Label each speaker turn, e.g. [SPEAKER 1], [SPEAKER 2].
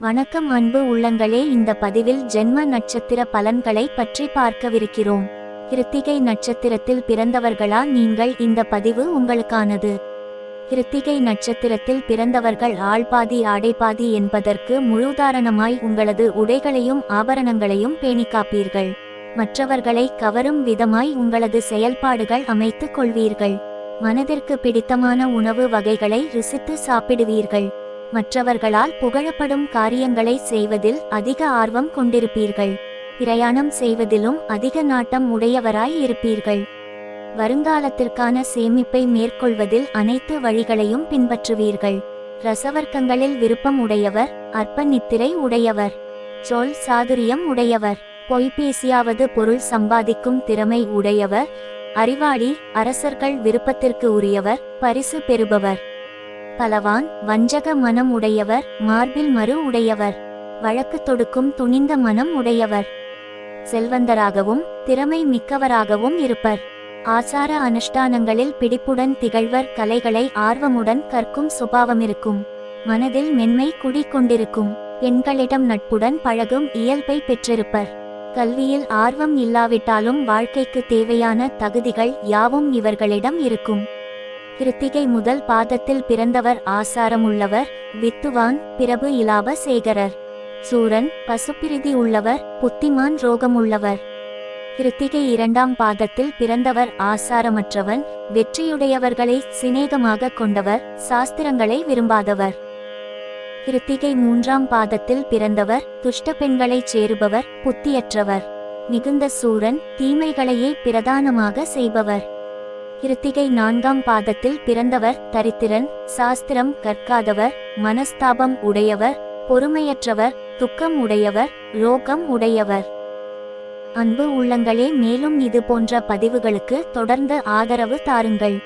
[SPEAKER 1] வணக்கம் அன்பு உள்ளங்களே இந்த பதிவில் ஜென்ம நட்சத்திர பலன்களை பற்றி பார்க்கவிருக்கிறோம். கிருத்திகை நட்சத்திரத்தில் பிறந்தவர்களா நீங்கள்? இந்த பதிவு உங்களுக்கானது. கிருத்திகை நட்சத்திரத்தில் பிறந்தவர்கள் ஆள்பாதி ஆடைபாதி என்பதற்கு முழுதாரணமாய் உங்களது உடைகளையும் ஆபரணங்களையும் பேணிக்காப்பீர்கள் மற்றவர்களை கவரும் விதமாய் உங்களது செயல்பாடுகள் அமைத்துக் கொள்வீர்கள். மனதிற்கு பிடித்தமான உணவு வகைகளை ருசித்து சாப்பிடுவீர்கள். மற்றவர்களால் புகழப்படும் காரியங்களை செய்வதில் அதிக ஆர்வம் கொண்டிருப்பீர்கள். பிரயாணம் செய்வதிலும் அதிக நாட்டம் உடையவராய் இருப்பீர்கள். வருங்காலத்திற்கான சேமிப்பை மேற்கொள்வதில் அனைத்து வழிகளையும் பின்பற்றுவீர்கள். ரசவர்க்கங்களில் விருப்பம் உடையவர் அற்ப நித்திரை உடையவர் சொல் சாதுரியம் உடையவர் பொய் பேசியாவது பொருள் சம்பாதிக்கும் திறமை உடையவர் அறிவாளி அரசர்கள் விருப்பத்திற்கு உரியவர் பரிசு பெறுபவர். பலவான் வஞ்சக மனம் உடையவர் மார்பில் மறு உடையவர். வழக்கு தொடுக்கும் துணிந்த மனம் உடையவர். செல்வந்தராகவும் திறமை மிக்கவராகவும் இருப்பர். ஆசார அனுஷ்டானங்களில் பிடிப்புடன் திகழ்வர் கலைகளை ஆர்வமுடன் கற்கும் சுபாவமிருக்கும். மனதில் மென்மை குடிக்கொண்டிருக்கும் பெண்களிடம் நட்புடன் பழகும் இயல்பை பெற்றிருப்பர். கல்வியில் ஆர்வம் இல்லாவிட்டாலும் வாழ்க்கைக்கு தேவையான தகுதிகள் யாவும் இவர்களிடம் இருக்கும். கிருத்திகை முதல் பாதத்தில் பிறந்தவர் ஆசாரமுள்ளவர் வித்துவான் பிரபு இலாப சேகரர் சூரன் பசுப்பிரிதி உள்ளவர் புத்திமான் ரோகமுள்ளவர். கிருத்திகை இரண்டாம் பாதத்தில் பிறந்தவர் ஆசாரமற்றவன் வெற்றியுடையவர்களை சிநேகமாக கொண்டவர் சாஸ்திரங்களை விரும்பாதவர். கிருத்திகை மூன்றாம் பாதத்தில் பிறந்தவர் துஷ்ட பெண்களைச் சேருபவர் புத்தியற்றவர். மிகுந்த சூரன் தீமைகளையே பிரதானமாக செய்பவர். கிருத்திகை நான்காம் பாதத்தில் பிறந்தவர் தரித்திரன் சாஸ்திரம் கற்காதவர் மனஸ்தாபம் உடையவர் பொறுமையற்றவர் துக்கம் உடையவர் ரோகம் உடையவர். அன்பு உள்ளங்களே மேலும் இது போன்ற பதிவுகளுக்கு தொடர்ந்து ஆதரவு தாருங்கள்.